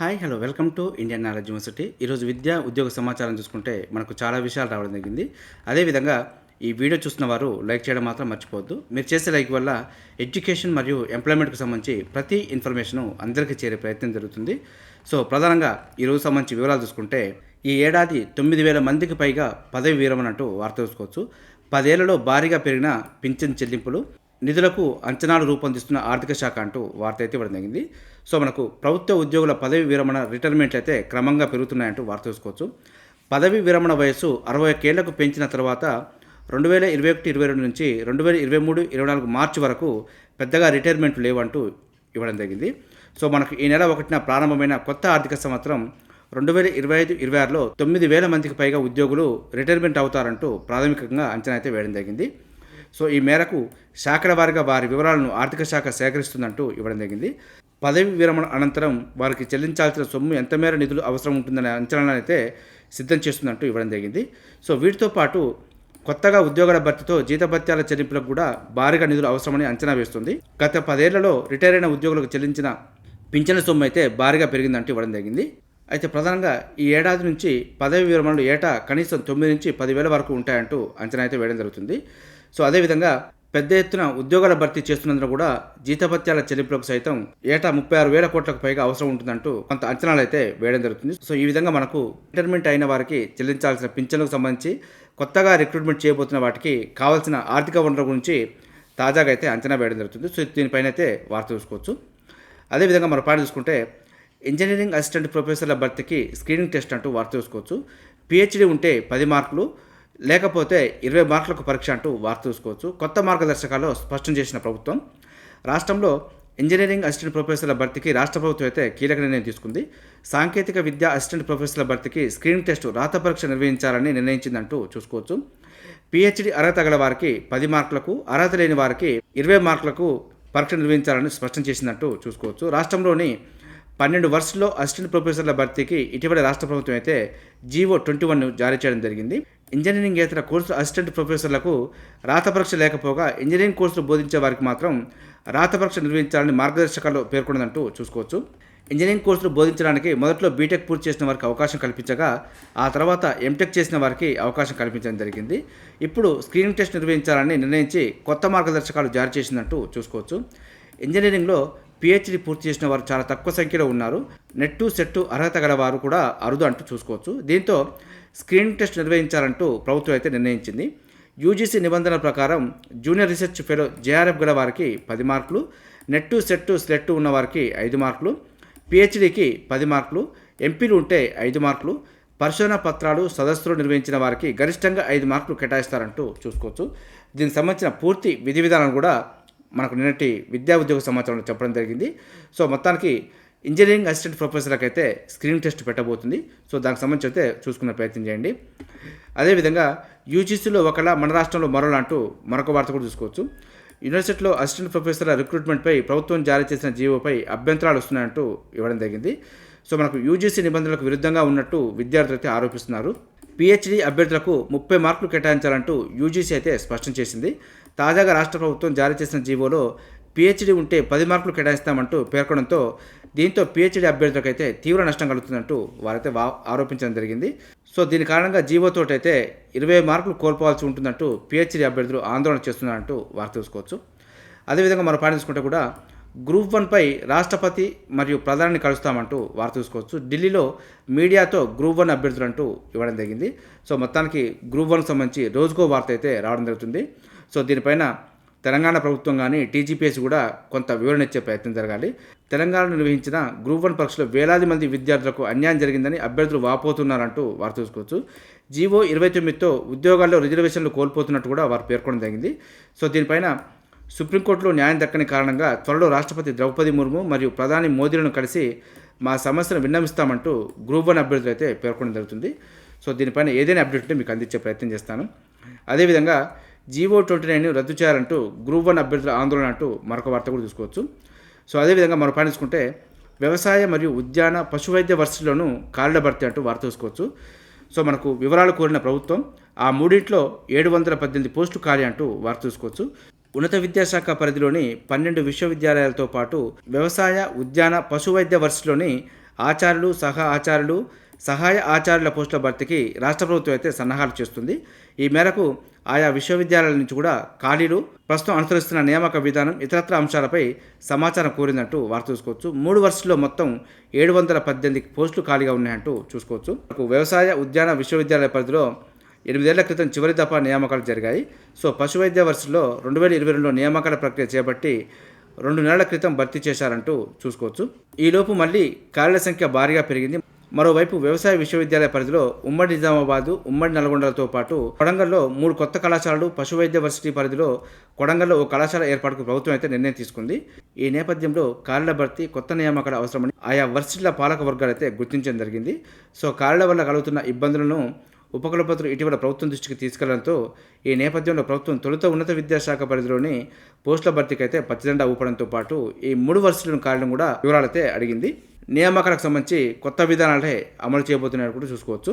Hi hello welcome to Indian knowledge university. ఈరోజు విద్యా ఉద్యోగ సమాచారం చూసుకుంటే మనకు చాలా విషయాలు రావడం జరిగింది. అదేవిధంగా ఈ వీడియో చూస్తున్న వారు లైక్ చేయడం మాత్రం మర్చిపోవద్దు. మీరు చేసే లైక్ వల్ల ఎడ్యుకేషన్ మరియు ఎంప్లాయ్మెంట్కి సంబంధించి ప్రతి ఇన్ఫర్మేషను అందరికీ చేరే ప్రయత్నం జరుగుతుంది. సో ప్రధానంగా ఈరోజు సంబంధించి వివరాలు చూసుకుంటే ఈ ఏడాది తొమ్మిది వేల మందికి పైగా పదవి విరమణ అంటూ వార్త చూసుకోవచ్చు. పదేళ్ళలో భారీగా పెరిగిన పింఛన్ చెల్లింపులు నిధులకు అంచనాలు రూపొందిస్తున్న ఆర్థిక శాఖ అంటూ వార్త అయితే ఇవ్వడం జరిగింది. సో మనకు ప్రభుత్వ ఉద్యోగుల పదవి విరమణ రిటైర్మెంట్లు అయితే క్రమంగా పెరుగుతున్నాయంటూ వార్త చూసుకోవచ్చు. పదవి విరమణ వయస్సు అరవై ఒకేళ్ళకు పెంచిన తర్వాత రెండు వేల ఇరవై ఒకటి ఇరవై రెండు నుంచి రెండు వేల ఇరవై మూడు ఇరవై నాలుగు మార్చి వరకు పెద్దగా రిటైర్మెంట్లు లేవంటూ ఇవ్వడం జరిగింది. సో మనకు ఈ నెల ఒకటిన ప్రారంభమైన కొత్త ఆర్థిక సంవత్సరం రెండు వేల ఇరవై ఐదు ఇరవై ఆరులో తొమ్మిది వేల మందికి పైగా ఉద్యోగులు రిటైర్మెంట్ అవుతారంటూ ప్రాథమికంగా అంచనా అయితే వేయడం జరిగింది. సో ఈ మేరకు శాఖల వారిగా వారి వివరాలను ఆర్థిక శాఖ సేకరిస్తుందంటూ ఇవ్వడం జరిగింది. పదవి విరమణ అనంతరం వారికి చెల్లించాల్సిన సొమ్ము ఎంత మేర నిధులు అవసరం ఉంటుందనే అంచనాలను అయితే సిద్ధం చేస్తుందంటూ ఇవ్వడం జరిగింది. సో వీటితో పాటు కొత్తగా ఉద్యోగాల భర్తీతో జీతభత్యాల చెల్లింపులకు కూడా భారీగా నిధులు అవసరమని అంచనా వేస్తుంది. గత పదేళ్ళలో రిటైర్ అయిన ఉద్యోగులకు చెల్లించిన పింఛన సొమ్ము అయితే భారీగా పెరిగిందంటూ ఇవ్వడం జరిగింది. అయితే ప్రధానంగా ఈ ఏడాది నుంచి పదవి విరమణలు ఏటా కనీసం తొమ్మిది నుంచి పదివేల వరకు ఉంటాయంటూ అంచనా అయితే వేయడం జరుగుతుంది. సో అదేవిధంగా పెద్ద ఎత్తున ఉద్యోగాల భర్తీ చేస్తున్నందున కూడా జీతభత్యాల చెల్లింపులకు సైతం ఏటా ముప్పై ఆరు వేల కోట్లకు పైగా అవసరం ఉంటుందంటూ కొంత అంచనాలు అయితే వేయడం జరుగుతుంది. సో ఈ విధంగా మనకు రిటైర్మెంట్ అయిన వారికి చెల్లించాల్సిన పింఛన్లకు సంబంధించి కొత్తగా రిక్రూట్మెంట్ చేయబోతున్న వాటికి కావాల్సిన ఆర్థిక వనరుల గురించి తాజాగా అయితే అంచనా వేయడం జరుగుతుంది. సో దీనిపైన అయితే వార్త చూసుకోవచ్చు. అదేవిధంగా మన పాట చూసుకుంటే ఇంజనీరింగ్ అసిస్టెంట్ ప్రొఫెసర్ల భర్తీకి స్క్రీనింగ్ టెస్ట్ అంటూ వార్త చూసుకోవచ్చు. పిహెచ్డి ఉంటే పది మార్కులు లేకపోతే ఇరవై మార్కులకు పరీక్ష అంటూ వార్త చూసుకోవచ్చు. కొత్త మార్గదర్శకాల్లో స్పష్టం చేసిన ప్రభుత్వం. రాష్ట్రంలో ఇంజనీరింగ్ అసిస్టెంట్ ప్రొఫెసర్ల భర్తీకి రాష్ట్ర ప్రభుత్వం అయితే కీలక నిర్ణయం తీసుకుంది. సాంకేతిక విద్యా అసిస్టెంట్ ప్రొఫెసర్ల భర్తీకి స్క్రీన్ టెస్ట్ రాత పరీక్ష నిర్వహించాలని నిర్ణయించిందంటూ చూసుకోవచ్చు. పిహెచ్డి అర్హత గల వారికి పది మార్కులకు అర్హత లేని వారికి ఇరవై మార్కులకు పరీక్ష నిర్వహించాలని స్పష్టం చేసిందంటూ చూసుకోవచ్చు. రాష్ట్రంలోని పన్నెండు వర్షల్లో అసిస్టెంట్ ప్రొఫెసర్ల భర్తీకి ఇటీవల రాష్ట్ర ప్రభుత్వం అయితే జీవో ట్వంటీ వన్ జారీ చేయడం జరిగింది. ఇంజనీరింగ్ ఇతర కోర్సు అసిస్టెంట్ ప్రొఫెసర్లకు రాత పరీక్ష లేకపోగా ఇంజనీరింగ్ కోర్సులు బోధించే వారికి మాత్రం రాత పరీక్ష నిర్వహించాలని మార్గదర్శకాలు పేర్కొన్నదంటూ చూసుకోవచ్చు. ఇంజనీరింగ్ కోర్సులు బోధించడానికి మొదట్లో బీటెక్ పూర్తి చేసిన వారికి అవకాశం కల్పించగా ఆ తర్వాత ఎంటెక్ చేసిన వారికి అవకాశం కల్పించడం జరిగింది. ఇప్పుడు స్క్రీనింగ్ టెస్ట్ నిర్వహించాలని నిర్ణయించి కొత్త మార్గదర్శకాలు జారీ చేసిందంటూ చూసుకోవచ్చు. ఇంజనీరింగ్లో పిహెచ్డి పూర్తి చేసిన వారు చాలా తక్కువ సంఖ్యలో ఉన్నారు. నెట్టు సెట్టు అర్హత గలవారు కూడా అరుదు అంటూ చూసుకోవచ్చు. దీంతో స్క్రీనింగ్ టెస్ట్ నిర్వహించాలంటూ ప్రభుత్వం అయితే నిర్ణయించింది. యూజీసీ నిబంధనల ప్రకారం జూనియర్ రీసెర్చ్ ఫెలో జేఆర్ఎఫ్ గల వారికి పది మార్కులు నెట్టు సెట్టు స్లెట్టు ఉన్న వారికి ఐదు మార్కులు పిహెచ్డికి పది మార్కులు ఎంపీలు ఉంటే ఐదు మార్కులు పరిశోధన పత్రాలు సదస్సులు నిర్వహించిన వారికి గరిష్టంగా ఐదు మార్కులు కేటాయిస్తారంటూ చూసుకోవచ్చు. దీనికి సంబంధించిన పూర్తి విధి విధానం కూడా మనకు నిన్నటి విద్యా ఉద్యోగ సమాచారంలో చెప్పడం జరిగింది. సో మొత్తానికి ఇంజనీరింగ్ అసిస్టెంట్ ప్రొఫెసర్లకు అయితే స్క్రీనింగ్ టెస్ట్ పెట్టబోతుంది. సో దానికి సంబంధించి అయితే చూసుకునే ప్రయత్నం చేయండి. అదేవిధంగా యూజీసీలో ఒకలా మన రాష్ట్రంలో మరోలా అంటూ మరొక వార్త కూడా చూసుకోవచ్చు. యూనివర్సిటీలో అసిస్టెంట్ ప్రొఫెసర్ల రిక్రూట్మెంట్పై ప్రభుత్వం జారీ చేసిన జీవోపై అభ్యంతరాలు వస్తున్నాయంటూ ఇవ్వడం జరిగింది. సో మనకు యూజీసీ నిబంధనలకు విరుద్ధంగా ఉన్నట్టు విద్యార్థులు అయితే ఆరోపిస్తున్నారు. పిహెచ్డి అభ్యర్థులకు ముప్పై మార్కులు కేటాయించాలంటూ యూజీసీ అయితే స్పష్టం చేసింది. తాజాగా రాష్ట్ర ప్రభుత్వం జారీ చేసిన జీవోలో పిహెచ్డి ఉంటే పది మార్కులు కేటాయిస్తామంటూ పేర్కొనడంతో దీంతో పిహెచ్డి అభ్యర్థులకైతే తీవ్ర నష్టం కలుగుతుందంటూ వారైతే వా ఆరోపించడం జరిగింది. సో దీని కారణంగా జీవోతోటైతే ఇరవై మార్కులు కోల్పోవాల్సి ఉంటుందంటూ పిహెచ్డి అభ్యర్థులు ఆందోళన చేస్తున్నారంటూ వారు చూసుకోవచ్చు అదేవిధంగా మనం పాటించుకుంటే కూడా గ్రూప్ వన్పై రాష్ట్రపతి మరియు ప్రధానిని కలుస్తామంటూ వారు చూసుకోవచ్చు ఢిల్లీలో మీడియాతో గ్రూప్ వన్ అభ్యర్థులు అంటూ ఇవ్వడం జరిగింది. సో మొత్తానికి గ్రూప్ వన్కి సంబంధించి రోజుకో వార్త అయితే రావడం జరుగుతుంది. సో దీనిపైన తెలంగాణ ప్రభుత్వం కానీ టీజీపీఎస్ కూడా కొంత వివరణ ఇచ్చే ప్రయత్నం జరగాలి. తెలంగాణలో నిర్వహించిన గ్రూప్ వన్ పరీక్షలో వేలాది మంది విద్యార్థులకు అన్యాయం జరిగిందని అభ్యర్థులు వాపోతున్నారంటూ వారు చూసుకోవచ్చు. జీవో ఇరవై తొమ్మిదితో ఉద్యోగాల్లో రిజర్వేషన్లు కోల్పోతున్నట్టు కూడా వారు పేర్కొనడం జరిగింది. సో దీనిపైన సుప్రీంకోర్టులో న్యాయం దక్కని కారణంగా త్వరలో రాష్ట్రపతి ద్రౌపది ముర్ము మరియు ప్రధాని మోదీలను కలిసి మా సమస్యను విన్నవిస్తామంటూ గ్రూప్ వన్ అభ్యర్థులు అయితే పేర్కొనడం జరుగుతుంది. సో దీనిపైన ఏదైనా అప్డేట్ ఉంటే మీకు అందించే ప్రయత్నం చేస్తాను. అదేవిధంగా జీవో ట్వంటీ నైన్ రద్దు చేయాలంటూ గ్రూప్ వన్ అభ్యర్థుల ఆందోళన అంటూ మరొక వార్త కూడా చూసుకోవచ్చు సో అదేవిధంగా మనం పాటించుకుంటే వ్యవసాయ మరియు ఉద్యాన పశువైద్య వర్సిటీలోనూ ఖాళీల భర్తీ అంటూ వార్త చూసుకోవచ్చు సో మనకు వివరాలు కోరిన ప్రభుత్వం ఆ మూడింట్లో ఏడు వందల పద్దెనిమిది పోస్టు ఖాళీ అంటూ వార్త చూసుకోవచ్చు ఉన్నత విద్యాశాఖ పరిధిలోని పన్నెండు విశ్వవిద్యాలయాలతో పాటు వ్యవసాయ ఉద్యాన పశువైద్య వర్సిటీలోని ఆచార్యులు సహా ఆచార్యులు సహాయ ఆచార్యుల పోస్టుల భర్తీకి రాష్ట్ర ప్రభుత్వం అయితే సన్నాహాలు చేస్తుంది. ఈ మేరకు ఆయా విశ్వవిద్యాలయాల నుంచి కూడా ఖాళీలు ప్రస్తుతం అనుసరిస్తున్న నియామక విధానం ఇతరత్ర అంశాలపై సమాచారం కోరిందంటూ వార్త చూసుకోవచ్చు. మూడు వర్షాల్లో మొత్తం ఏడు వందల పద్దెనిమిది పోస్టులు ఖాళీగా ఉన్నాయంటూ చూసుకోవచ్చు. వ్యవసాయ ఉద్యాన విశ్వవిద్యాలయ పరిధిలో ఎనిమిదేళ్ళ క్రితం చివరి దఫా నియామకాలు జరిగాయి. సో పశువైద్య వరుసలో రెండు వేల ఇరవై రెండులో నియామకాల ప్రక్రియ చేపట్టి రెండు నెలల క్రితం భర్తీ చేశారంటూ చూసుకోవచ్చు. ఈలోపు మళ్ళీ ఖాళీల సంఖ్య భారీగా పెరిగింది. మరోవైపు వ్యవసాయ విశ్వవిద్యాలయ పరిధిలో ఉమ్మడి నిజామాబాదు ఉమ్మడి నల్గొండలతో పాటు కొడంగల్లో మూడు కొత్త కళాశాలలు పశువైద్య వర్సిటీ పరిధిలో కొడంగల్లో ఓ కళాశాల ఏర్పాటుకు ప్రభుత్వం అయితే నిర్ణయం తీసుకుంది. ఈ నేపథ్యంలో కార్ల భర్తీ కొత్త నియామకాల అవసరమని ఆయా వర్సిటీల పాలక వర్గాలు అయితే గుర్తించడం జరిగింది. సో కార్ల వల్ల కలుగుతున్న ఇబ్బందులను ఉపకులపతులు ఇటీవల ప్రభుత్వం దృష్టికి తీసుకెళ్ళడంతో ఈ నేపథ్యంలో ప్రభుత్వం తొలుత ఉన్నత విద్యాశాఖ పరిధిలోని పోస్టుల భర్తీకి అయితే పచ్చజెండా ఊపడంతో పాటు ఈ మూడు వర్షాలను కారణం కూడా వివరాలైతే అడిగింది. నియామకాలకు సంబంధించి కొత్త విధానాలే అమలు చేయబోతున్నారు కూడా చూసుకోవచ్చు.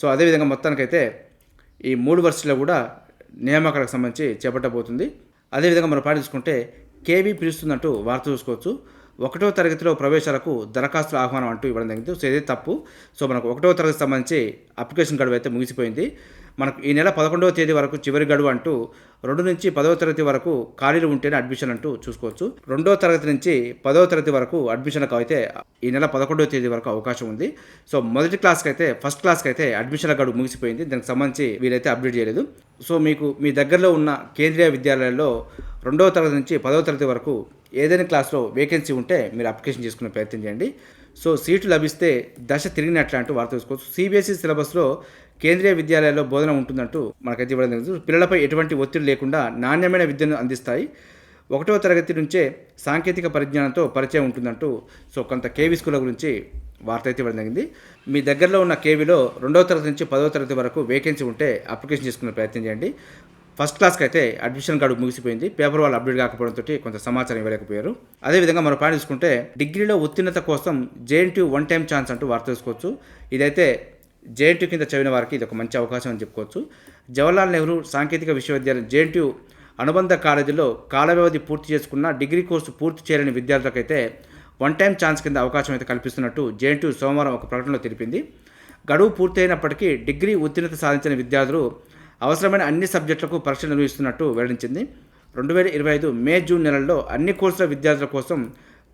సో అదేవిధంగా మొత్తానికైతే ఈ మూడు వర్షాల్లో కూడా నియామకాలకు సంబంధించి చేపట్టబోతుంది. అదేవిధంగా మనం పాటించుకుంటే కేవీ పిలుస్తుందంటూ వార్త చూసుకోవచ్చు. ఒకటో తరగతిలో ప్రవేశాలకు దరఖాస్తుల ఆహ్వానం అంటూ ఇవ్వడం జరిగింది. సో ఇదే తప్పు. సో మనకు ఒకటో తరగతి సంబంధించి అప్లికేషన్ గడువు అయితే ముగిసిపోయింది. మనకు ఈ నెల పదకొండవ తేదీ వరకు చివరి గడువు అంటూ రెండు నుంచి పదవ తరగతి వరకు ఖాళీలు ఉంటేనే అడ్మిషన్ అంటూ చూసుకోవచ్చు. రెండో తరగతి నుంచి పదవ తరగతి వరకు అడ్మిషన్లకు అయితే ఈ నెల పదకొండవ తేదీ వరకు అవకాశం ఉంది. సో మొదటి క్లాస్కి అయితే ఫస్ట్ క్లాస్కి అయితే అడ్మిషన్ల గడువు ముగిసిపోయింది. దానికి సంబంధించి వీరైతే అప్డేట్ చేయలేదు. సో మీకు మీ దగ్గరలో ఉన్న కేంద్రీయ విద్యాలయాల్లో రెండవ తరగతి నుంచి పదవ తరగతి వరకు ఏదైనా క్లాస్లో వేకెన్సీ ఉంటే మీరు అప్లికేషన్ చేసుకునే ప్రయత్నం చేయండి. సో సీటు లభిస్తే దశ తిరిగినట్లు అంటూ వార్త తీసుకోవచ్చు సిబిఎస్ఈ సిలబస్లో కేంద్రీయ విద్యాలయాల్లో బోధన ఉంటుందంటూ మనకైతే ఇవ్వడం జరిగింది. పిల్లలపై ఎటువంటి ఒత్తిడి లేకుండా నాణ్యమైన విద్యను అందిస్తాయి. ఒకటవ తరగతి నుంచే సాంకేతిక పరిజ్ఞానంతో పరిచయం ఉంటుందంటూ సో కొంత కేవీ స్కూళ్ళ గురించి వార్త అయితే ఇవ్వడం జరిగింది. మీ దగ్గరలో ఉన్న కేవీలో రెండవ తరగతి నుంచి పదవ తరగతి వరకు వేకెన్సీ ఉంటే అప్లికేషన్ చేసుకునే ప్రయత్నం చేయండి. ఫస్ట్ క్లాస్కి అయితే అడ్మిషన్ గడువు ముగిసిపోయింది. పేపర్ వాళ్ళు అప్డేట్ కాకపోవడంతో కొంత సమాచారం ఇవ్వలేకపోయారు. అదేవిధంగా మనం పాయింట్ చూసుకుంటే డిగ్రీలో ఉత్తీర్ణత కోసం జేఎన్టీ వన్ టైం ఛాన్స్ అంటూ వార్త చూసుకోవచ్చు ఇదైతే జేఎన్టీ కింద చదివిన వారికి ఇది ఒక మంచి అవకాశం అని చెప్పుకోవచ్చు. జవహర్లాల్ నెహ్రూ సాంకేతిక విశ్వవిద్యాలయం జేఎన్టీ అనుబంధ కాలేజీలో కాల వ్యవధి పూర్తి చేసుకున్న డిగ్రీ కోర్సు పూర్తి చేయలేని విద్యార్థులకైతే వన్ టైం ఛాన్స్ కింద అవకాశం అయితే కల్పిస్తున్నట్టు జేఎన్టీ సోమవారం ఒక ప్రకటనలో తెలిపింది. గడువు పూర్తయినప్పటికీ డిగ్రీ ఉత్తీర్ణత సాధించిన విద్యార్థులు అవసరమైన అన్ని సబ్జెక్టులకు పరీక్షలు నిర్వహిస్తున్నట్టు వెల్లడించింది. రెండు వేల ఇరవై ఐదు మే జూన్ నెలల్లో అన్ని కోర్సుల విద్యార్థుల కోసం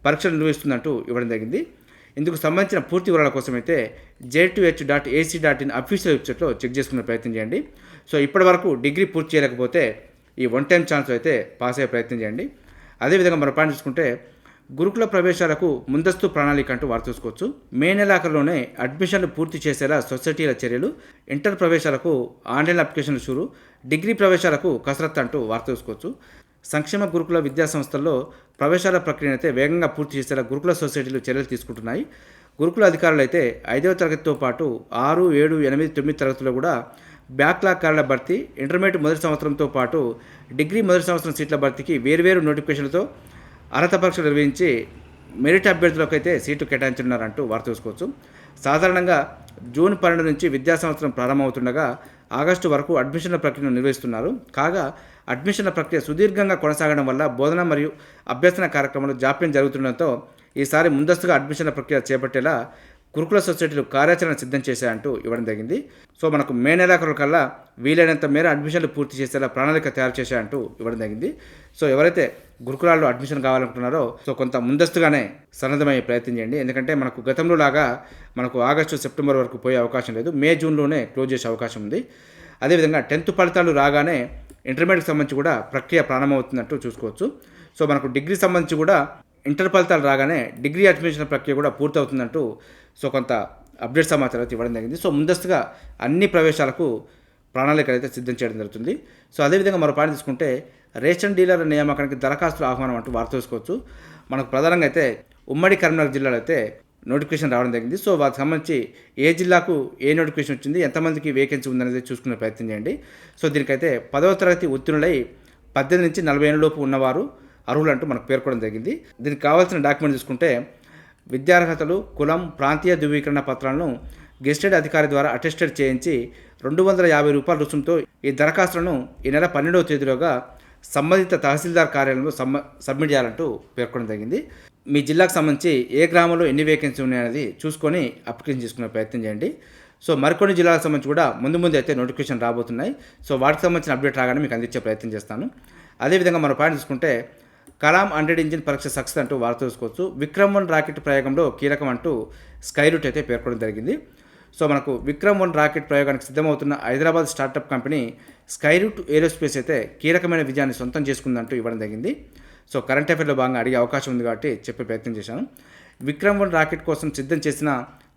పరీక్షలు నిర్వహిస్తున్నట్టు ఇవ్వడం జరిగింది. ఇందుకు సంబంధించిన పూర్తి వివరాల కోసం అయితే dot AC dot in official వెబ్సైట్లో చెక్ చేసుకునే ప్రయత్నం చేయండి. సో ఇప్పటి వరకు డిగ్రీ పూర్తి చేయలేకపోతే ఈ వన్ టైం ఛాన్స్ అయితే పాస్ అయ్యే ప్రయత్నం చేయండి. అదేవిధంగా మనం పాయింట్ చూసుకుంటే గురుకుల ప్రవేశాలకు ముందస్తు ప్రణాళిక అంటూ వారు చూసుకోవచ్చు. మే నెలాఖరులోనే అడ్మిషన్లు పూర్తి చేసేలా సొసైటీల చర్యలు ఇంటర్ ప్రవేశాలకు ఆన్లైన్ అప్లికేషన్లు చూరు డిగ్రీ ప్రవేశాలకు కసరత్తు అంటూ వార్త చూసుకోవచ్చు. సంక్షేమ గురుకుల విద్యా సంస్థల్లో ప్రవేశాల ప్రక్రియను అయితే వేగంగా పూర్తి చేసేలా గురుకుల సొసైటీలు చర్యలు తీసుకుంటున్నాయి. గురుకుల అధికారులు అయితే ఐదవ తరగతితో పాటు ఆరు ఏడు ఎనిమిది తొమ్మిది తరగతిలో కూడా బ్యాక్లాగ్ కార్డుల భర్తీ ఇంటర్మీడియట్ మొదటి సంవత్సరంతో పాటు డిగ్రీ మొదటి సంవత్సరం సీట్ల భర్తీకి వేర్వేరు నోటిఫికేషన్లతో అర్హత పరీక్షలు నిర్వహించి మెరిట్ అభ్యర్థులకు అయితే సీటు కేటాయించనున్నారంటూ వార్త చూసుకోవచ్చు సాధారణంగా జూన్ పన్నెండు నుంచి విద్యా సంవత్సరం ప్రారంభమవుతుండగా ఆగస్టు వరకు అడ్మిషన్ల ప్రక్రియను నిర్వహిస్తున్నారు. కాగా అడ్మిషన్ల ప్రక్రియ సుదీర్ఘంగా కొనసాగడం వల్ల బోధన మరియు అభ్యసన కార్యక్రమాలు జాప్యం జరుగుతుండటంతో ఈసారి ముందస్తుగా అడ్మిషన్ల ప్రక్రియ చేపట్టేలా గురుకుల సొసైటీలు కార్యాచరణ సిద్ధం చేశాయంటూ ఇవ్వడం జరిగింది. సో మనకు మే నెలాఖరు కల్లా వీలైనంత మేర అడ్మిషన్లు పూర్తి చేసేలా ప్రణాళిక తయారు చేశాయంటూ ఇవ్వడం జరిగింది. సో ఎవరైతే గురుకులాల్లో అడ్మిషన్ కావాలనుకుంటున్నారో సో కొంత ముందస్తుగానే సన్నద్ధమయ్యే ప్రయత్నం చేయండి. ఎందుకంటే మనకు గతంలో లాగా మనకు ఆగస్టు సెప్టెంబర్ వరకు పోయే అవకాశం లేదు. మే జూన్లోనే క్లోజ్ చేసే అవకాశం ఉంది. అదేవిధంగా టెన్త్ ఫలితాలు రాగానే ఇంటర్మీడియట్కి సంబంధించి కూడా ప్రక్రియ ప్రారంభమవుతున్నట్టు చూసుకోవచ్చు. సో మనకు డిగ్రీ సంబంధించి కూడా ఇంటర్ ఫలితాలు రాగానే డిగ్రీ అడ్మిషన్ ప్రక్రియ కూడా పూర్తవుతుందంటూ సో కొంత అప్డేట్ సమాచారం అయితే ఇవ్వడం జరిగింది. సో ముందస్తుగా అన్ని ప్రవేశాలకు ప్రణాళిక అయితే సిద్ధం చేయడం జరుగుతుంది. సో అదేవిధంగా మరో పాయింట్ తీసుకుంటే రేషన్ డీలర్ నియామకానికి దరఖాస్తుల ఆహ్వానం అంటూ వార్త చూసుకోవచ్చు మనకు ప్రధానంగా అయితే ఉమ్మడి కరీంనగర్ జిల్లాలో అయితే నోటిఫికేషన్ రావడం జరిగింది. సో వాటికి సంబంధించి ఏ జిల్లాకు ఏ నోటిఫికేషన్ వచ్చింది ఎంతమందికి వేకెన్సీ ఉందనేది చూసుకునే ప్రయత్నం చేయండి. సో దీనికైతే పదవ తరగతి ఉత్తీర్ణులై పద్దెనిమిది నుంచి నలభై ఏళ్ళలోపు ఉన్నవారు అర్హులు అంటూ మనకు పేర్కొనడం జరిగింది. దీనికి కావాల్సిన డాక్యుమెంట్ చూసుకుంటే విద్యార్హతలు కులం ప్రాంతీయ ధృవీకరణ పత్రాలను గెస్టెడ్ అధికారి ద్వారా అటెస్టెడ్ చేయించి రెండు వందల యాభై రూపాయల రుసుముతో ఈ దరఖాస్తులను ఈ నెల పన్నెండవ తేదీలోగా సంబంధిత తహసీల్దార్ కార్యాలయంలో సమ్మ సబ్మిట్ చేయాలంటూ పేర్కొనడం జరిగింది. మీ జిల్లాకు సంబంధించి ఏ గ్రామంలో ఎన్ని వేకెన్సీ ఉన్నాయనేది చూసుకొని అప్లికేషన్ చేసుకునే ప్రయత్నం చేయండి. సో మరికొన్ని జిల్లాలకు సంబంధించి కూడా ముందు ముందు అయితే నోటిఫికేషన్ రాబోతున్నాయి. సో వాటికి సంబంధించిన అప్డేట్ రాగానే మీకు అందించే ప్రయత్నం చేస్తాను. అదేవిధంగా మన పాయింట్ చూసుకుంటే కలాం హండ్రెడ్ ఇంజిన్ పరీక్ష సక్సెస్ అంటూ వార్త చూసుకోవచ్చు విక్రమ్ వన్ రాకెట్ ప్రయోగంలో కీలకం అంటూ స్కై రూట్ అయితే పేర్కొనడం జరిగింది. సో మనకు విక్రమ్ వన్ రాకెట్ ప్రయోగానికి సిద్ధమవుతున్న Hyderabad startup company Skyroot aerospace అయితే కీలకమైన విజయాన్ని సొంతం చేసుకుందంటూ ఇవ్వడం జరిగింది. సో కరెంట్ అఫైర్లో భాగంగా అడిగే అవకాశం ఉంది కాబట్టి చెప్పే ప్రయత్నం చేశాను. విక్రమ్ వన్ రాకెట్ కోసం సిద్ధం చేసిన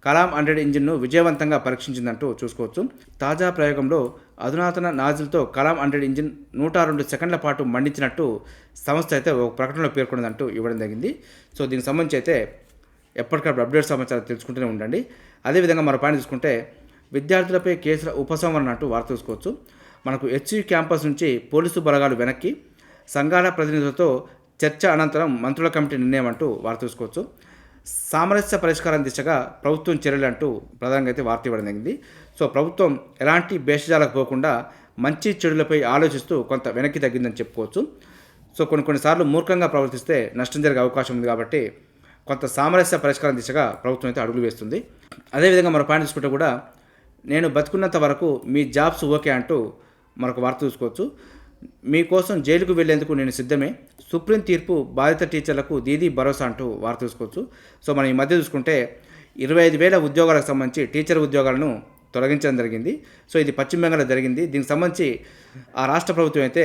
కలాం హండ్రెడ్ ఇంజిన్ను విజయవంతంగా పరీక్షించిందంటూ చూసుకోవచ్చు. తాజా ప్రయోగంలో అధునాతన నాజిల్తో కలాం హండ్రెడ్ ఇంజిన్ నూట రెండు సెకండ్ల పాటు మండించినట్టు సంస్థ అయితే ఒక ప్రకటనలో పేర్కొన్నదంటూ ఇవ్వడం జరిగింది. సో దీనికి సంబంధించి అయితే ఎప్పటికప్పుడు అప్డేట్ సమాచారం తెలుసుకుంటూనే ఉండండి. అదేవిధంగా మరో పైన చూసుకుంటే విద్యార్థులపై కేసుల ఉపసంహరణ అంటూ వార్త చూసుకోవచ్చు. మనకు హెచ్యు క్యాంపస్ నుంచి పోలీసు బలగాలు వెనక్కి సంఘాల ప్రతినిధులతో చర్చ అనంతరం మంత్రుల కమిటీ నిర్ణయం అంటూ వార్త చూసుకోవచ్చు. సామరస్య పరిష్కారం దిశగా ప్రభుత్వం చర్యలు అంటూ ప్రధానంగా అయితే వార్త ఇవ్వడం జరిగింది. సో ప్రభుత్వం ఎలాంటి భేషజాలకు పోకుండా మంచి చెడులపై ఆలోచిస్తూ కొంత వెనక్కి తగ్గిందని చెప్పుకోవచ్చు. సో కొన్ని కొన్నిసార్లు మూర్ఖంగా ప్రవర్తిస్తే నష్టం జరిగే అవకాశం ఉంది కాబట్టి కొంత సామరస్య పరిష్కారం దిశగా ప్రభుత్వం అయితే అడుగులు వేస్తుంది. అదేవిధంగా మరో పాయింట్ చూసుకుంటే కూడా నేను బతుకున్నంత వరకు మీ జాబ్స్ ఓకే అంటూ మరొక వార్త చూసుకోవచ్చు. మీకోసం జైలుకు వెళ్ళేందుకు నేను సిద్ధమే. సుప్రీం తీర్పు బాధిత టీచర్లకు దీదీ భరోసా అంటూ వారు చూసుకోవచ్చు సో మనం ఈ మధ్య చూసుకుంటే ఇరవై ఐదు వేల ఉద్యోగాలకు సంబంధించి టీచర్ ఉద్యోగాలను తొలగించడం జరిగింది. సో ఇది పశ్చిమ బెంగాల్లో జరిగింది. దీనికి సంబంధించి ఆ రాష్ట్ర ప్రభుత్వం అయితే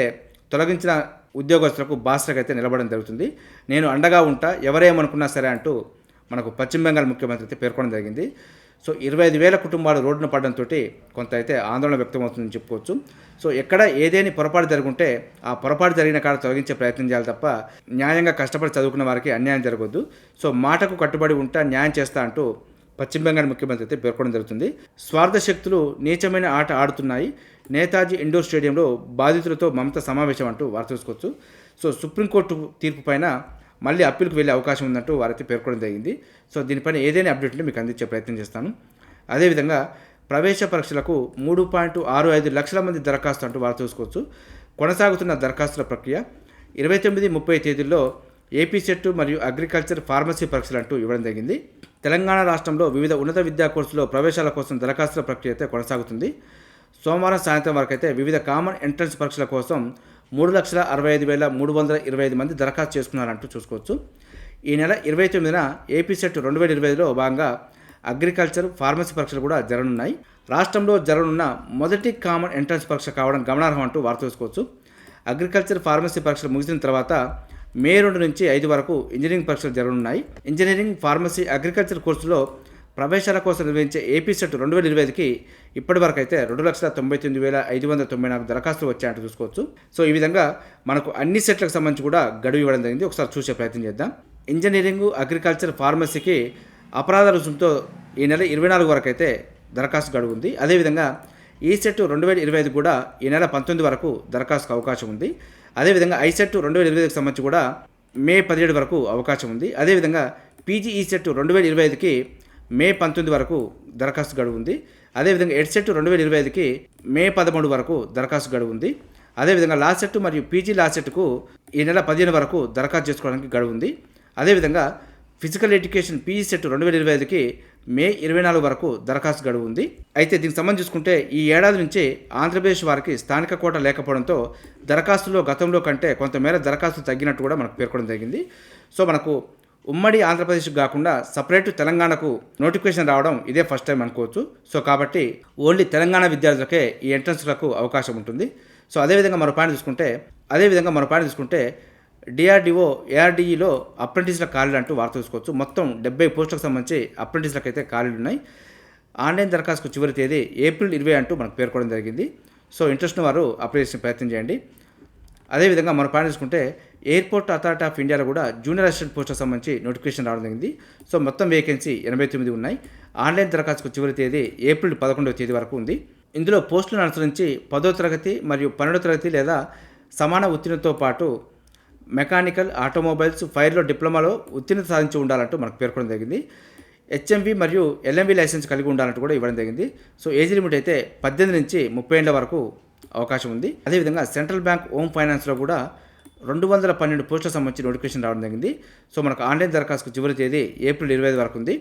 తొలగించిన ఉద్యోగస్తులకు బాస్టర్గా అయితే నిలబడడం జరుగుతుంది. నేను అండగా ఉంటా ఎవరేమనుకున్నా సరే అంటూ మనకు పశ్చిమ బెంగాల్ ముఖ్యమంత్రి అయితే పేర్కొనడం జరిగింది. సో ఇరవై ఐదు వేల కుటుంబాలు రోడ్డున పడడంతో కొంత అయితే ఆందోళన వ్యక్తమవుతుందని చెప్పుకోవచ్చు. సో ఎక్కడ ఏదేని పొరపాటు జరుగుంటే ఆ పొరపాటు జరిగిన కాడ తొలగించే ప్రయత్నం చేయాలి తప్ప న్యాయంగా కష్టపడి చదువుకున్న వారికి అన్యాయం జరగొద్దు. సో మాటకు కట్టుబడి ఉంటా న్యాయం చేస్తా అంటూ పశ్చిమ బెంగాల్ ముఖ్యమంత్రి అయితే పేర్కొనడం జరుగుతుంది. స్వార్థ శక్తులు నీచమైన ఆట ఆడుతున్నాయి. నేతాజీ ఇండోర్ స్టేడియంలో బాధితులతో మమత సమావేశం అంటూ వార్త చూసుకోవచ్చు సో సుప్రీంకోర్టు తీర్పు పైన మళ్ళీ అప్పీల్కి వెళ్ళే అవకాశం ఉందంటూ వారైతే పేర్కొనడం జరిగింది. సో దీనిపైన ఏదైనా అప్డేట్ మీకు అందించే ప్రయత్నం చేస్తాను. అదేవిధంగా ప్రవేశ పరీక్షలకు మూడు పాయింట్ ఆరు ఐదు లక్షల మంది దరఖాస్తు అంటూ వారు చూసుకోవచ్చు. కొనసాగుతున్న దరఖాస్తుల ప్రక్రియ ఇరవై తొమ్మిది ముప్పై తేదీల్లో ఏపీ సెట్ మరియు అగ్రికల్చర్ ఫార్మసీ పరీక్షలు అంటూ ఇవ్వడం జరిగింది. తెలంగాణ రాష్ట్రంలో వివిధ ఉన్నత విద్యా కోర్సులో ప్రవేశాల కోసం దరఖాస్తుల ప్రక్రియ అయితే కొనసాగుతుంది. సోమవారం సాయంత్రం వరకు అయితే వివిధ కామన్ ఎంట్రన్స్ పరీక్షల కోసం మూడు లక్షల అరవై ఐదు వేల మూడు వందల ఇరవై ఐదు మంది దరఖాస్తు చేసుకున్నారంటూ చూసుకోవచ్చు. ఈ నెల ఇరవై తొమ్మిదిన ఏపీ సెట్ రెండు వేల ఇరవై ఐదులో భాగంగా అగ్రికల్చర్ ఫార్మసీ పరీక్షలు కూడా జరగనున్నాయి. రాష్ట్రంలో జరగనున్న మొదటి కామన్ ఎంట్రన్స్ పరీక్ష కావడం గమనార్హం అంటూ వార్త చూసుకోవచ్చు. అగ్రికల్చర్ ఫార్మసీ పరీక్షలు ముగిసిన తర్వాత మే రెండు నుంచి ఐదు వరకు ఇంజనీరింగ్ పరీక్షలు జరగనున్నాయి. ఇంజనీరింగ్ ఫార్మసీ అగ్రికల్చర్ కోర్సులో ప్రవేశాల కోసం నిర్వహించే ఏపీ సెట్ రెండు వేల ఇరవై ఐదుకి ఇప్పటి వరకు అయితే రెండు లక్షల తొంభై తొమ్మిది వేల ఐదు వందల తొంభై నాలుగు దరఖాస్తులు వచ్చాయంటూ చూసుకోవచ్చు. సో ఈ విధంగా మనకు అన్ని సెట్లకు సంబంధించి కూడా గడువు ఇవ్వడం జరిగింది. ఒకసారి చూసే ప్రయత్నం చేద్దాం. ఇంజనీరింగ్ అగ్రికల్చర్ ఫార్మసీకి అపరాధ రుసుముతో ఈ నెల ఇరవై నాలుగు వరకు అయితే దరఖాస్తు గడువు ఉంది. అదేవిధంగా ఈ సెట్ రెండు వేల ఇరవై ఐదు కూడా ఈ నెల పంతొమ్మిది వరకు దరఖాస్తుకు అవకాశం ఉంది. అదేవిధంగా ఐ సెట్ రెండు వేల ఇరవై ఐదుకి సంబంధించి కూడా మే పదిహేడు వరకు అవకాశం ఉంది. అదేవిధంగా పీజీ ఈ సెట్ రెండు వేల ఇరవై ఐదుకి మే పంతొమ్మిది వరకు దరఖాస్తు గడువు ఉంది. అదేవిధంగా ఎడ్ సెట్ రెండు వేల ఇరవై ఐదుకి మే పదమూడు వరకు దరఖాస్తు గడువు ఉంది. అదేవిధంగా లాస్ట్ సెట్ మరియు పీజీ లాస్ట్ సెట్కు ఈ నెల పదిహేను వరకు దరఖాస్తు చేసుకోవడానికి గడువు ఉంది. అదేవిధంగా ఫిజికల్ ఎడ్యుకేషన్ పీజీ సెట్ రెండు వేల ఇరవై ఐదుకి మే ఇరవై నాలుగు వరకు దరఖాస్తు గడువు ఉంది. అయితే దీనికి సంబంధించి చూసుకుంటే ఈ ఏడాది నుంచి ఆంధ్రప్రదేశ్ వారికి స్థానిక కోట లేకపోవడంతో దరఖాస్తులో గతంలో కంటే కొంతమేర దరఖాస్తు తగ్గినట్టు కూడా మనకు పేర్కొనడం జరిగింది. సో మనకు ఉమ్మడి ఆంధ్రప్రదేశ్ కాకుండా సపరేట్ తెలంగాణకు నోటిఫికేషన్ రావడం ఇదే ఫస్ట్ టైం అనుకోవచ్చు. సో కాబట్టి ఓన్లీ తెలంగాణ విద్యార్థులకే ఈ ఎంట్రన్స్లకు అవకాశం ఉంటుంది. సో అదేవిధంగా మరో పాయింట్ చూసుకుంటే అదేవిధంగా మరో పాయింట్ చూసుకుంటే డిఆర్డిఓ ఏఆర్డీఈలో అప్రెంటిస్ల ఖాళీలు అంటూ వార్త చూసుకోవచ్చు. మొత్తం డెబ్బై పోస్టులకు సంబంధించి అప్రెంటిస్లకు అయితే ఖాళీలు ఉన్నాయి. ఆన్లైన్ దరఖాస్తుకు చివరి తేదీ ఏప్రిల్ ఇరవై అంటూ మనకు పేర్కొనడం జరిగింది. సో ఇంట్రెస్ట్ వారు అప్లై చేసిన ప్రయత్నం చేయండి. అదేవిధంగా మనం పాయింట్ చూసుకుంటే ఎయిర్పోర్ట్ అథారిటీ ఆఫ్ ఇండియాలో కూడా జూనియర్ అసిస్టెంట్ పోస్టులకు సంబంధించి నోటిఫికేషన్ రావడం జరిగింది. సో మొత్తం వేకెన్సీ ఎనభై తొమ్మిది ఉన్నాయి. ఆన్లైన్ దరఖాస్తుకు చివరి తేదీ ఏప్రిల్ పదకొండవ తేదీ వరకు ఉంది. ఇందులో పోస్టులను అనుసరించి పదో తరగతి మరియు పన్నెండో తరగతి లేదా సమాన ఉత్తీర్ణతో పాటు మెకానికల్ ఆటోమొబైల్స్ ఫైర్లో డిప్లొమాలో ఉత్తీర్ణత సాధించి ఉండాలంటూ మనకు పేర్కొనడం జరిగింది. హెచ్ఎంవి మరియు ఎల్ఎంవి లైసెన్స్ కలిగి ఉండాలంటూ కూడా ఇవ్వడం జరిగింది. సో ఏజ్ లిమిట్ అయితే పద్దెనిమిది నుంచి ముప్పై ఏళ్ళ వరకు అవకాశం ఉంది. అదేవిధంగా సెంట్రల్ బ్యాంక్ హోమ్ ఫైనాన్స్లో కూడా రెండు వందల పన్నెండు పోస్టులకు సంబంధించి నోటిఫికేషన్ రావడం జరిగింది. సో మనకు ఆన్లైన్ దరఖాస్తు చివరి తేదీ ఏప్రిల్ ఇరవై ఐదు వరకు ఉంది.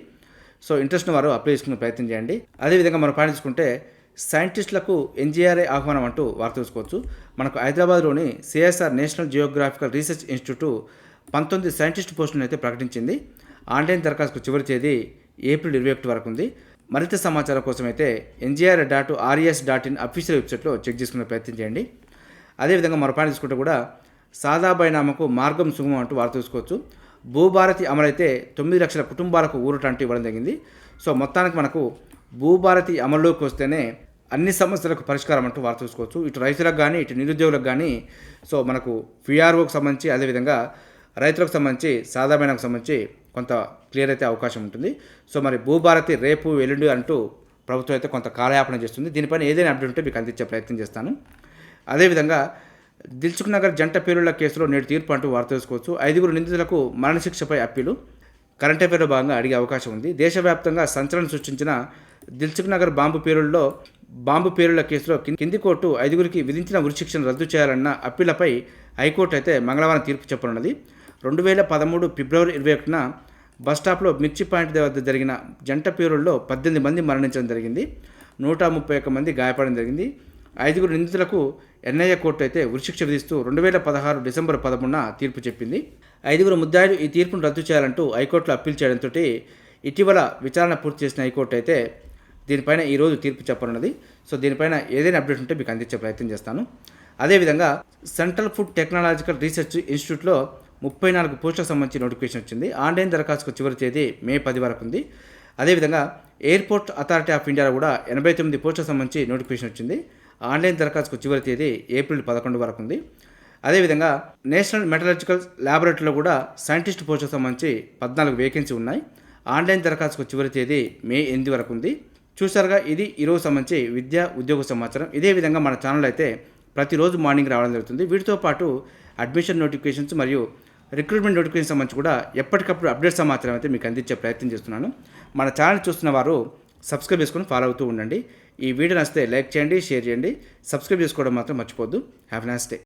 సో ఇంట్రెస్ట్ వారు అప్లై చేసుకునే ప్రయత్నం చేయండి. అదేవిధంగా మనం పాటించుకుంటే సైంటిస్టులకు ఎన్జీఆర్ఐ ఆహ్వానం అంటూ వార్త చూసుకోవచ్చు మనకు హైదరాబాద్లోని CSR national geographical research institute పంతొమ్మిది సైంటిస్ట్ పోస్టులను అయితే ప్రకటించింది. ఆన్లైన్ దరఖాస్తు చివరి తేదీ ఏప్రిల్ ఇరవై ఒకటి వరకు ఉంది. మరింత సమాచారం కోసం అయితే NGR dot RS dot in official వెబ్సైట్లో చెక్ చేసుకునే ప్రయత్నం చేయండి. అదేవిధంగా మరో తీసుకుంటే కూడా సాదా నామకు మార్గం సుగమం అంటూ వార్త చూసుకోవచ్చు. భూభారతి అమలైతే తొమ్మిది లక్షల కుటుంబాలకు ఊరట అంటూ ఇవ్వడం జరిగింది. సో మొత్తానికి మనకు భూభారతి అమల్లోకి వస్తేనే అన్ని సమస్యలకు పరిష్కారం అంటూ వార్త చూసుకోవచ్చు. ఇటు రైతులకు కానీ ఇటు నిరుద్యోగులకు కానీ సో మనకు విఆర్ఓకి సంబంధించి అదేవిధంగా రైతులకు సంబంధించి సాధారణకు సంబంధించి కొంత క్లియర్ అయితే అవకాశం ఉంటుంది. సో మరి భూభారతి రేపు ఎల్లుండి అంటూ ప్రభుత్వం అయితే కొంత కాలయాపన చేస్తుంది. దీనిపైన ఏదైనా అప్డేట్ ఉంటే మీకు అందించే ప్రయత్నం చేస్తాను. అదేవిధంగా దిల్సుఖ్ నగర్ జంట పేరుల కేసులో నేడు తీర్పు అంటూ వార్త తెలుసుకోవచ్చు. ఐదుగురు నిందితులకు మరణశిక్షపై అప్పీలు. కరెంట్ అఫేర్లో భాగంగా అడిగే అవకాశం ఉంది. దేశవ్యాప్తంగా సంచలనం సృష్టించిన దిల్సుఖ్ నగర్ బాంబు పేరుల్లో బాంబు పేరుల కేసులో కింది కోర్టు ఐదుగురికి విధించిన ఉరిశిక్షను రద్దు చేయాలన్న అప్పీలపై హైకోర్టు అయితే మంగళవారం తీర్పు చెప్పనున్నది. రెండు వేల పదమూడు ఫిబ్రవరి ఇరవై ఒకటిన బస్టాప్లో మిర్చి పాయింట్ వద్ద జరిగిన జంట పేరుల్లో పద్దెనిమిది మంది మరణించడం జరిగింది. నూట ముప్పై ఒక్క మంది గాయపడడం జరిగింది. ఐదుగురు నిందితులకు ఎన్ఐఏ కోర్టు అయితే ఉరిశిక్ష విధిస్తూ రెండు వేల పదహారు డిసెంబర్ పదమూడున తీర్పు చెప్పింది. ఐదుగురు ముద్దాయిలు ఈ తీర్పును రద్దు చేయాలంటూ హైకోర్టులో అప్పీల్ చేయడంతో ఇటీవల విచారణ పూర్తి చేసిన హైకోర్టు అయితే దీనిపైన ఈరోజు తీర్పు చెప్పనున్నది. సో దీనిపైన ఏదైనా అప్డేట్ ఉంటే మీకు అందించే ప్రయత్నం చేస్తాను. అదేవిధంగా సెంట్రల్ ఫుడ్ టెక్నాలజికల్ రీసెర్చ్ ఇన్స్టిట్యూట్లో ముప్పై నాలుగు పోస్టులకు సంబంధించి నోటిఫికేషన్ వచ్చింది. ఆన్లైన్ దరఖాస్తుకు చివరి తేదీ మే పది వరకు ఉంది. అదేవిధంగా ఎయిర్పోర్ట్ అథారిటీ ఆఫ్ ఇండియాలో కూడా ఎనభై తొమ్మిది పోస్టులకు సంబంధించి నోటిఫికేషన్ వచ్చింది. ఆన్లైన్ దరఖాస్తుకు చివరి తేదీ ఏప్రిల్ పదకొండు వరకు ఉంది. అదేవిధంగా నేషనల్ మెటలర్జికల్ ల్యాబొరేటరీలో కూడా సైంటిస్ట్ పోస్టులకు సంబంధించి పద్నాలుగు వేకెన్సీ ఉన్నాయి. ఆన్లైన్ దరఖాస్తుకు చివరి తేదీ మే ఎనిమిది వరకు ఉంది. చూసారుగా ఇది ఈరోజు సంబంధించి విద్యా ఉద్యోగ సమాచారం. ఇదే విధంగా మన ఛానల్ అయితే ప్రతిరోజు మార్నింగ్ రావడం జరుగుతుంది. వీటితో పాటు అడ్మిషన్ నోటిఫికేషన్స్ మరియు రిక్రూట్మెంట్ నోటిఫికేషన్ సంబంధించి కూడా ఎప్పటికప్పుడు అప్డేట్ సమాచారం అయితే మీకు అందించే ప్రయత్నం చేస్తున్నాను. మన ఛానల్ చూస్తున్న వారు సబ్స్క్రైబ్ చేసుకొని ఫాలో అవుతూ ఉండండి. ఈ వీడియో నచ్చితే లైక్ చేయండి షేర్ చేయండి. సబ్స్క్రైబ్ చేసుకోవడం మాత్రం మర్చిపోద్దు హ్యావ్ నైస్ డే